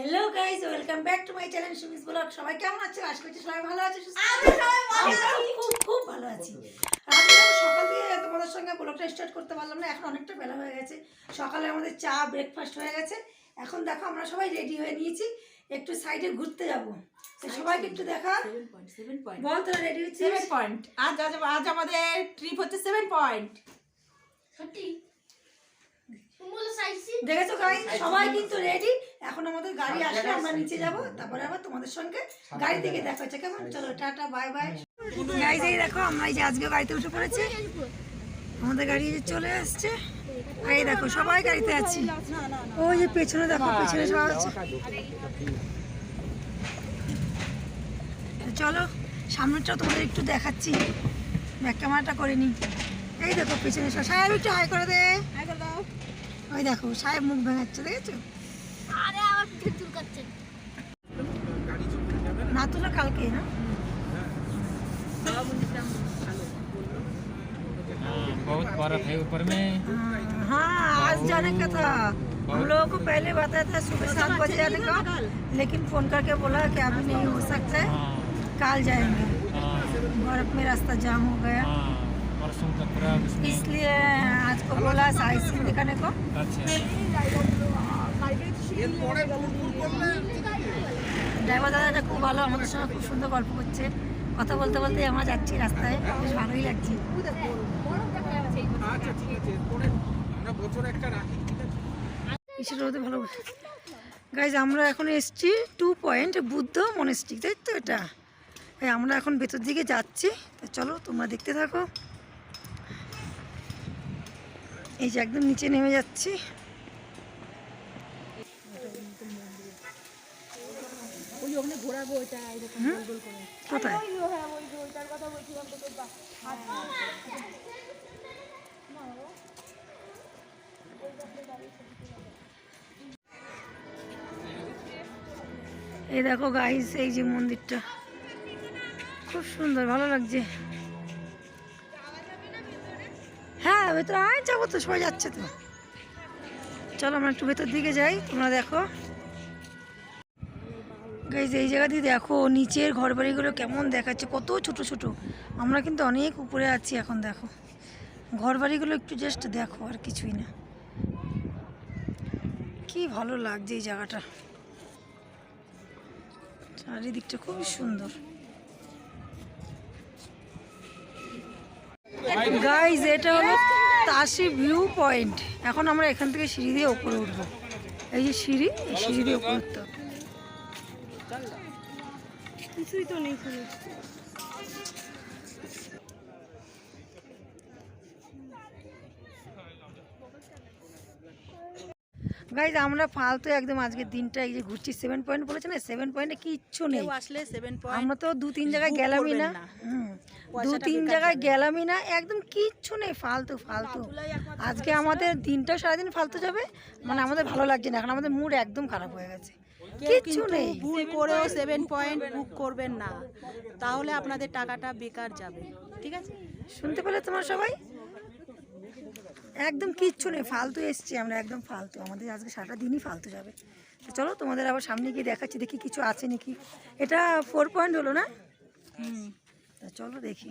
Hello guys welcome back to my channel Sumi's vlog সবাই কেমন আছো আশা করছি সবাই ভালো আছে। খুব খুব ভালো আছি। আমি সকাল থেকে তোমাদের সঙ্গে ব্লগটা স্টার্ট করতে পারলাম না এখন অনেকটা বেলা হয়ে গেছে। সকালে আমাদের চা ব্রেকফাস্ট হয়ে গেছে। এখন দেখো আমরা সবাই রেডি হয়ে নিয়েছি একটু সাইডে ঘুরতে যাব। তো সবাইকে একটু দেখা। বল তোরা রেডি হচ্ছিস? সেভেন পয়েন্ট আজ আজ আজ আমাদের ট্রিপ হচ্ছে সেভেন পয়েন্ট সত্যি? দেখেছ গাইস সবাই কিন্তু রেডি এখন আমাদের গাড়ি আসলে আমরা নিচে যাব তারপরে আবার তোমাদের সঙ্গে গাড়ি থেকে দেখা হচ্ছে। কেমন? চলো টাটা বাই বাই। গাইস এই দেখো আমরা এই যে আজকে গাড়িতে উঠে পড়েছি। আমাদের গাড়ি যে চলে আসছে। আর এই দেখো সবাই গাড়িতে আছি। ওই যে পেছনে দেখো পেছনে সবাই আছে। চলো সামনেটা তোমাদের একটু দেখাচ্ছি। ব্যাক ক্যামেরাটা করে নি এই দেখো পেছনে সব। সাহেব একটু হাই করে দে। ওই দেখো সাহেব মুখ ভেঙাচ্ছে দেখেছ? আরে আমার পিঠে চুলকাচ্ছে না তুলো কালকে না बहुत बर्फ है ऊपर में हाँ आज जाने का था हम लोगों को पहले बताया था सुबह सात बजे जाने का लेकिन फोन करके बोला कि अभी नहीं हो सकता है हाँ कल जाएंगे हाँ बर्फ में रास्ता जाम हो गया हाँ परसों तक पूरा उसमें इसलिए आज को बोला साइज दिखाने को अच्छा ড্রাইভার দাদাটা খুব ভালো আমাদের সঙ্গে খুব সুন্দর গল্প করছে। কথা বলতে বলতে আমরা যাচ্ছি রাস্তায় বেশ ভালোই লাগছে। রোদে ভালো গাইজ আমরা এখন এসছি টু পয়েন্ট বুদ্ধ মনেস্ট্রি তাই তো এটা? আমরা এখন ভেতর দিকে যাচ্ছি তো চলো তোমরা দেখতে থাকো। এই যে একদম নিচে নেমে যাচ্ছি। হুম? কোথায়? এই দেখো গাইস এই যে মন্দিরটা। খুব সুন্দর ভালো লাগছে। হ্যাঁ ভেতরে আয় যাব তো সবাই যাচ্ছে তো। চলো আমরা একটু ভেতর দিকে যাই তোমরা দেখো। গাইজ এই জায়গা দিয়ে দেখো, নিচের ঘর বাড়িগুলো কেমন দেখাচ্ছে, কত ছোট ছোট। আমরা কিন্তু অনেক উপরে আছি এখন, দেখো। ঘর বাড়িগুলো একটু জাস্ট দেখো আর কিছুই না। কি ভালো লাগছে এই জায়গাটা। চারিদিকটা খুবই সুন্দর। গাইজ এটা হলো তাসি ভিউ পয়েন্ট এখন আমরা এখান থেকে সিঁড়ি দিয়ে উপরে উঠবো। এই যে সিঁড়ি, এই সিঁড়ি দিয়ে উপরে উঠতে হবে। কিছুই তো নেই কোনো গাইজ আমরা ফালতু একদম আজকের দিনটা এই যে ঘুরছি সেভেন পয়েন্ট বলেছে না সেভেন পয়েন্টে কিচ্ছু নেই। আসলে সেভেন পয়েন্ট আমরা তো দু তিন জায়গায় গেলামই না। হুম, দু তিন জায়গায় গেলামই না একদম কিচ্ছু নেই ফালতু ফালতু। আজকে আমাদের দিনটাও সারাদিন ফালতু যাবে মানে আমাদের ভালো লাগছে না এখন আমাদের মুড একদম খারাপ হয়ে গেছে। কিচ্ছু নেই। ভুল করেও সেভেন পয়েন্ট বুক করবেন না। তাহলে আপনাদের টাকাটা বেকার যাবে। ঠিক আছে? শুনতে পেলে তোমার সবাই? একদম কিচ্ছু নেই। ফালতু এসছি আমরা একদম ফালতু। আমাদের আজকে সারাটা দিনই ফালতু যাবে। তো চলো তোমাদের আবার সামনে গিয়ে দেখাচ্ছি দেখি কিছু আছে নাকি। এটা ফোর পয়েন্ট হলো না? তা চলো দেখি।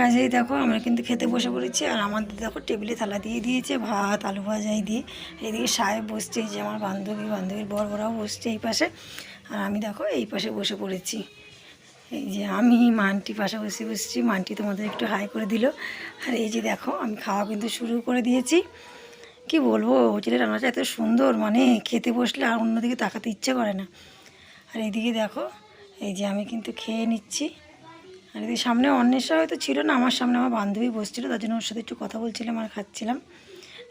গাছেই দেখো, আমরা কিন্তু খেতে বসে পড়েছি। আর আমাদের দেখো টেবিলে থালা দিয়ে দিয়েছে, ভাত, আলু ভাজাই দিয়ে। এদিকে সাহেব বসছে যে আমার বান্ধবী, বান্ধবীর বর বড়াও বসছে এই পাশে। আর আমি দেখো এই পাশে বসে পড়েছি। এই যে আমি মানটি পাশে বসে বসছি। মানটি তোমাদের একটু হাই করে দিল। আর এই যে দেখো, আমি খাওয়া কিন্তু শুরু করে দিয়েছি। কি বলব, হোটেলের রান্নাটা এত সুন্দর মানে খেতে বসলে আর অন্যদিকে তাকাতে ইচ্ছে করে না। আর এইদিকে দেখো, এই যে আমি কিন্তু খেয়ে নিচ্ছি। আর এদিকে সামনে অন্বেষা হয়তো ছিল না, আমার সামনে আমার বান্ধবী বসছিল, তার জন্য ওর সাথে একটু কথা বলছিলাম আর খাচ্ছিলাম।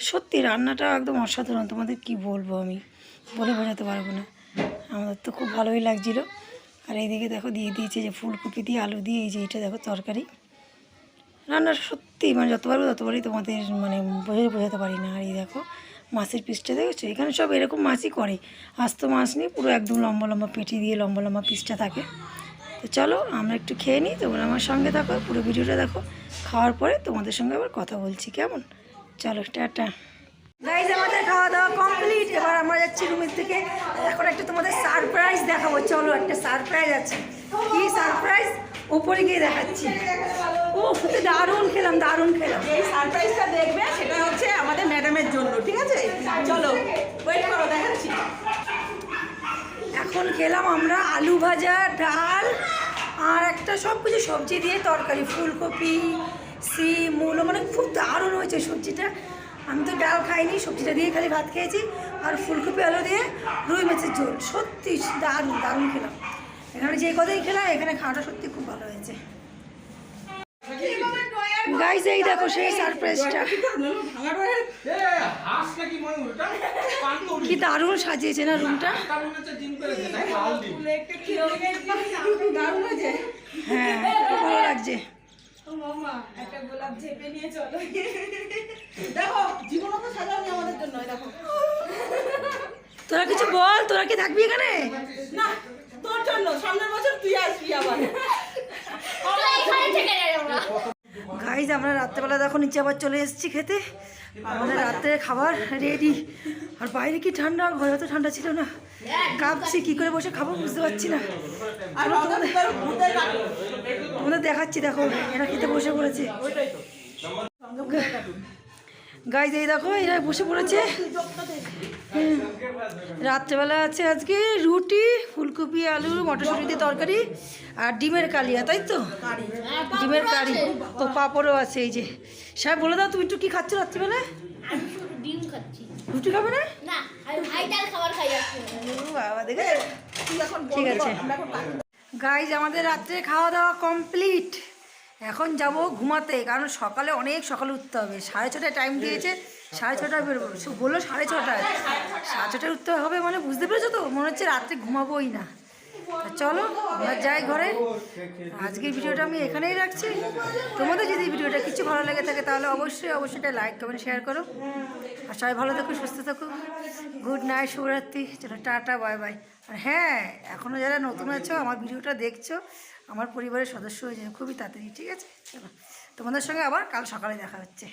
সত্যি রান্নাটা একদম অসাধারণ, তোমাদের কি বলব আমি? বলে বোঝাতে পারব না। আমাদের তো খুব ভালোই লাগছিল। আর এইদিকে দেখো, দিয়ে দিয়েছে যে ফুলকপি দিয়ে আলু দিয়ে, এই যে এটা দেখো তরকারি। রান্না সত্যি মানে যতবার ততবারই তোমাদের মানে বোঝে বোঝাতে পারি না। আর এই দেখো, মাছের পিসটা দেখেছ? এখানে সব এরকম মাছই করে। আস্ত মাছ নিয়ে পুরো একদম লম্বা লম্বা পেটি দিয়ে লম্বা লম্বা পিসটা থাকে। তো চলো আমরা একটু খেয়ে নিই, তোমরা আমার সঙ্গে থাকো, পুরো ভিডিওটা দেখো। খাওয়ার পরে তোমাদের সঙ্গে আবার কথা বলছি, কেমন? চলো, টাটা। গাইজ আমাদের খাওয়া দাওয়া কমপ্লিট এবার আমরা যাচ্ছি রুমের থেকে এখন একটা তোমাদের সারপ্রাইজ দেখাবো। চলো, একটা সারপ্রাইজ আছে। কি সারপ্রাইজ উপরে গিয়ে দেখাচ্ছি। ও দারুণ খেলাম দারুণ খেলাম। এই সারপ্রাইজটা দেখবে, সেটা হচ্ছে আমাদের ম্যাডামের জন্য, ঠিক আছে? চলো ওয়েট এখন খেলাম আমরা আলু ভাজা, ডাল আর একটা সব কিছু সবজি দিয়ে তরকারি, ফুলকপি, সিম, মূলো মানে খুব দারুণ হয়েছে সবজিটা। আমি তো ডাল খাইনি, সবজিটা দিয়ে খালি ভাত খেয়েছি আর ফুলকপি, আলু দিয়ে রুই মাছের ঝোল। সত্যি দারুণ দারুণ খেলাম। এখানে যে কথাই খেলাম এখানে খাওয়াটা সত্যি খুব ভালো হয়েছে। গাইজ এই দেখো সেই সারপ্রাইজটা কি দারুণ সাজিয়েছে না রুমটা? হ্যাঁ ভালো লাগছে। একটা গোলাপ ঝেপে নিয়ে চলো। দেখো জীবনও তো সাজাওনি আমাদের জন্য এই দেখো। তোরা কিছু বল তোরা কি থাকবি এখানে? তোর জন্য সামনের বছর তুই আসবি আবার। গাইজ আমরা রাত্রেবেলা দেখো নিচে আবার চলে এসেছি খেতে। আমাদের রাত্রে খাবার রেডি আর বাইরে কি ঠান্ডা? ঘরে তো ঠান্ডা ছিল না। কাঁপছি কি করে বসে খাব বুঝতে পারছি না। তোমাদের দেখাচ্ছি দেখো এরা খেতে বসে পড়েছে। গাইজ এই দেখো এরা বসে পড়েছে। রাত্রেবেলা আছে আজকে রুটি ফুলকপি আলু মটরশুঁটি দিয়ে তরকারি আর ডিমের কালিয়া তাই তো? ডিমের কারি তো পাঁপড়ও আছে এই যে। সাহেব বলে দাও তুমি একটু কি খাচ্ছ রাত্রিবেলা? রুটি খাবে না? বাবা দেখে ঠিক আছে। গাইজ আমাদের রাত্রে খাওয়া দাওয়া কমপ্লিট এখন যাব ঘুমাতে কারণ সকালে অনেক সকালে উঠতে হবে। সাড়ে ছটায় টাইম দিয়েছে। সাড়ে ছটায় বেরোবো বলল সাড়ে ছটায়। সাড়ে ছটায় উঠতে হবে মানে বুঝতে পেরেছ তো? মনে হচ্ছে রাত্রে ঘুমাবোই না। চলো, আমরা যাই ঘরে। আজকের ভিডিওটা আমি এখানেই রাখছি। তোমাদের যদি ভিডিওটা কিছু ভালো লেগে থাকে তাহলে অবশ্যই অবশ্যই এটা লাইক কমেন্ট শেয়ার করো। আর সবাই ভালো থাকো, সুস্থ থাকো। গুড নাইট শুভরাত্রি। চলো, টাটা বাই বাই আর হ্যাঁ এখনও যারা নতুন আছো, আমার ভিডিওটা দেখছ, আমার পরিবারের সদস্য হয়ে যাবে খুবই তাড়াতাড়ি, ঠিক আছে? চলো, তোমাদের সঙ্গে আবার কাল সকালে দেখা হচ্ছে।